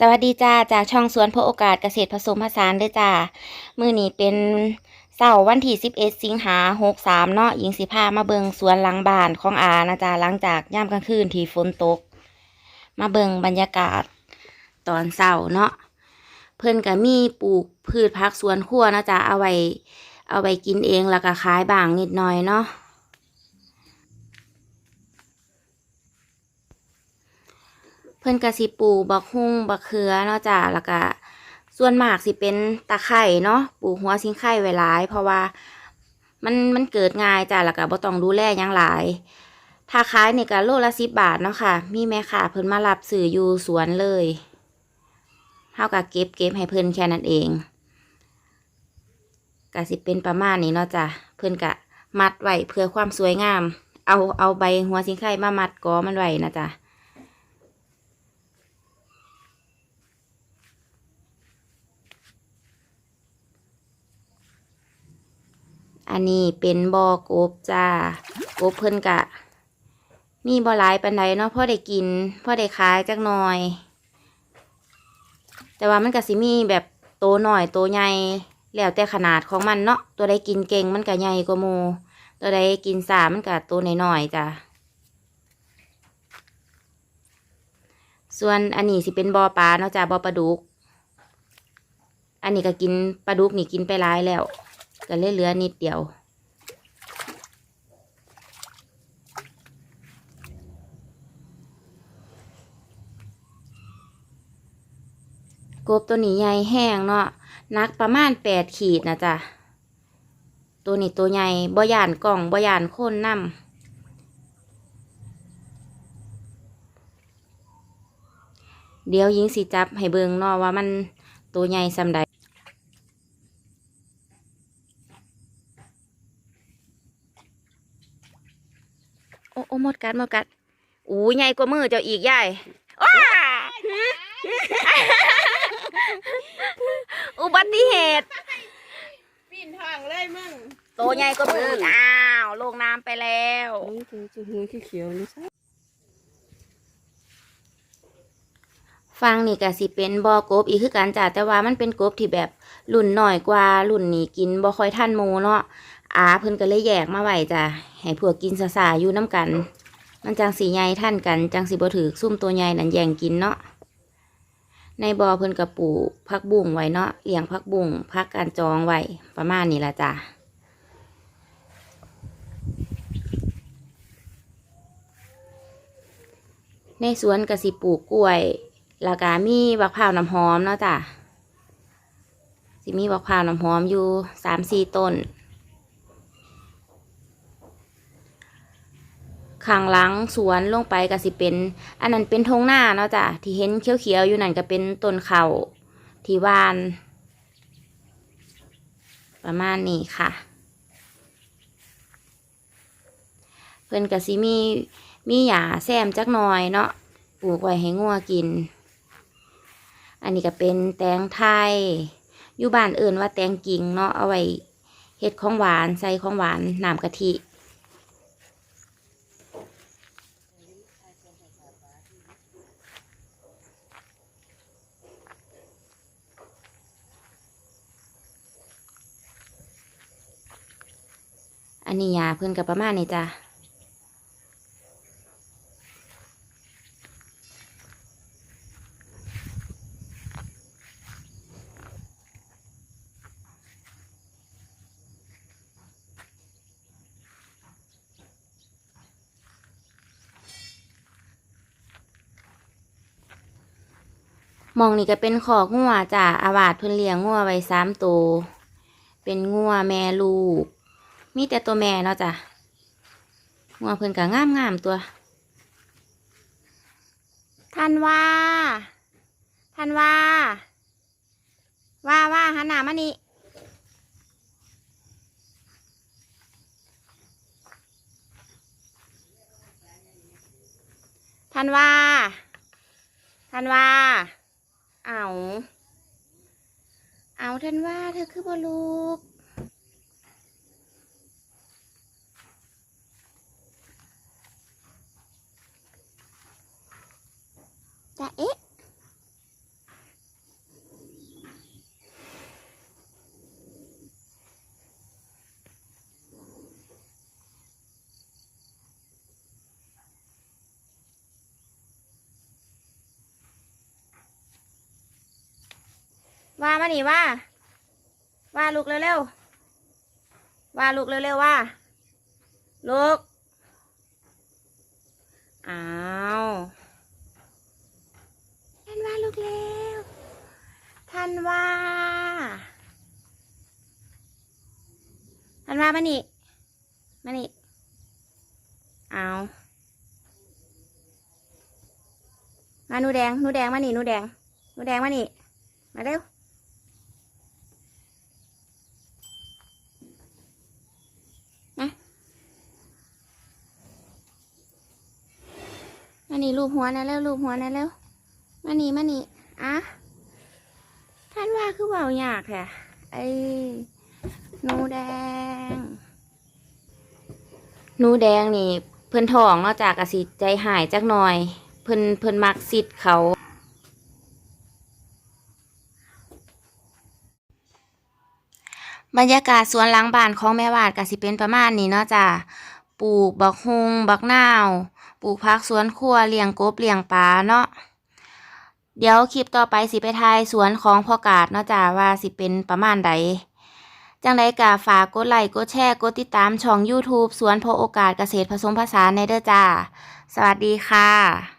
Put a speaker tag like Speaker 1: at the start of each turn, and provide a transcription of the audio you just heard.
Speaker 1: สวัสดีจ้าจากช่องสวนพระโอกาสเกษตรผสมผสานเด้อจ้ามือนี้เป็นเสาร์วันที่11สิงหา63เนาะหญิงสิพามาเบิงสวนหลังบ้านของอานะจ้าหลังจากย่ามกลางคืนที่ฝนตก มาเบิงบรรยากาศตอนเช้าเนาะเพิ่นก็มีปลูกพืชผักสวนครัวนะจ้าเอาไว้เอาไว้กินเองแล้วก็ขายบ้างนิดหน่อยเนาะ เพิ่นก็สิปลูกบักฮุ่งบักเขือเนาะจ้ะแล้วก็ส่วนมากสิเป็นตะไคร่เนาะปลูกหัวสิงไข่ไว้หลาย เพราะว่ามันมันเกิดง่ายจ้ะแล้วก็บ่ต้องดูแลยังหลายถ้าขายนี่ก็โลละ10บาทเนาะค่ะ มีแม่ค้าเพิ่นมารับซื้ออยู่สวนเลยเฮาก็เก็บเก็บให้เพิ่นแค่นั้นเองก็สิเป็นประมาณนี้เนาะจ้ะเพิ่นก็มัดไว้เพื่อความสวยงาม เอาเอาใบหัวสิงไข่มามัดกอมันไว้นะจ้ะ อันนี้เป็นบ่อกบจ้ากบเพิ่นกะ มีบ่หลายปานใดเนาะพ่อได้กินพ่อได้ขายจักหน่อย แต่ว่ามันก็สิมีแบบโตหน่อยโตใหญ่แล้วแต่ขนาดของมันเนาะตัวใดกินเก่งมันก็ใหญ่กว่าหมู่ตัวใดกินสามันก็ตัวน้อยๆจ้ะส่วนอันนี้สิเป็นบ่อปลาเนาะจ้ะบ่อปลาดุก อันนี้ก็กินปลาดุกนี่กินไปหลายแล้ว ก็เลือเหลือนิดเดียวกบตัวนี้ใหญ่แห้งเนาะนักประมาณแปดขีดนะจ๊ะ ตัวนี้ตัวใหญ่บ่ยานกล่องบ่ยานโคนน้ำเดี๋ยวยิงสิจับให้เบิงเนาะว่ามันตัวใหญ่ซำใด โอ้โอ้หมดกัดหมดกัดอู้ใหญ่กว่ามือเจ้าอีกยายว้าอุบัติเหตุ
Speaker 2: ปีนทางเลยมึง
Speaker 1: โตใหญ่กว่ามืออีกอ้าวลงน้ำไปแล้ว
Speaker 2: นี่คือจะหัวเขียวๆนี่ใช่
Speaker 1: ฟังนี่ก็สิเป็นบอกบอีกคือกันจ้ะแต่ว่ามันเป็นกบที่แบบรุ่นหน่อยกว่ารุ่นนี้กินบ่ค่อยทันหมูเนาะ อาเพิ่นก็เลยแยกมาไว้จ้ะให้พวกกินซาซาอยู่น้ำกัน มันจังสีใหญ่ท่านกันจังสิบ่ถือซุ่มตัวใหญ่นั่นแย่งกินเนาะในบ่อเพิ่นก็ปลูกผักบุ้งไว้เนาะเลี้ยงผักบุ้งผักการจองไว้ประมาณนี้ละจ้ะในสวนก็สิปลูกกล้วยแล้วก็มีบักพร้าวน้ำหอมเนาะจ้ะสิมีบักพร้าวน้ำหอมอยู่สามสี่ต้น ข้างหลังสวนลงไปก็สิเป็น อันนั้นเป็นทงหน้าเนาะจ้ะที่เห็นเขียวๆอยู่นั่นก็เป็นต้นเขาวที่วาน ประมาณนี้ค่ะ เพิ่อนก็สิมีมีหญ้าแซมจักหน่อยเนาะปลูกไว้ให้งัวกิน อันนี้ก็เป็นแตงไทย อยู่บ้านเอิ่นว่าแตงกิ่งเนาะเอาไว้เฮ็ดของหวานใส่ของหวานน้ำกะทิ อันนี้ยาเพิ่อนกับประมาณนี้จ้ะมองนี่ก็เป็นขอกงัวจ้ะอาวาดเพิ่นเลี้ยงงัวไว้สามตัว เป็นงัวแม่ลูก มีแต่ตัวแม่เนาะจ้ะงัวเพิ่นก็งามงามตัว ท่านว่า ท่านว่า ว่าว่าหันหน้ามานี่ท่านว่าท่านว่า เอา เอาท่านว่า เธอคือบ่ลูก ว่ามานี่ว่า ว่าลูกเร็วๆว่าลูกเร็วๆว่าลูกอ้าวท่านว่าลูกเร็วท่านว่าท่านว่ามานี่มานี่เอามาหนูแดงหนูแดงมานี่หนูแดงหนูแดงมานี่ มาเร็ว มานี่รูปหัวนะเร็วรูปหัวนะเร็วมานี่มานี่อะท่านว่าคือเบาอยากแค่ไอ้หนูแดงหนูแดงนี่เพิ่นทองเนอกจากกสิใจหายจักหน่อย เพิ่นเพิ่นมักสิทธิ์เขาบรรยากาศสวนหลังบ้านของแม่วาดก็สิเป็นประมาณนี้เนาะจ้ะ ปลูกบักฮงบักนาว ปลูกผักสวนครัวเลี้ยงกบเลี้ยงปลาเนาะเดี๋ยวคลิปต่อไปสิไปทายสวนของพ่อกาดเนาะจ้าว่าสิเป็นประมาณใดจังไดกะฝากกดไลค์กดแชร์กดติดตามช่อง YouTube สวนพอโอกาสเกษตรผสมผสานในเด้อจ้า สวัสดีค่ะ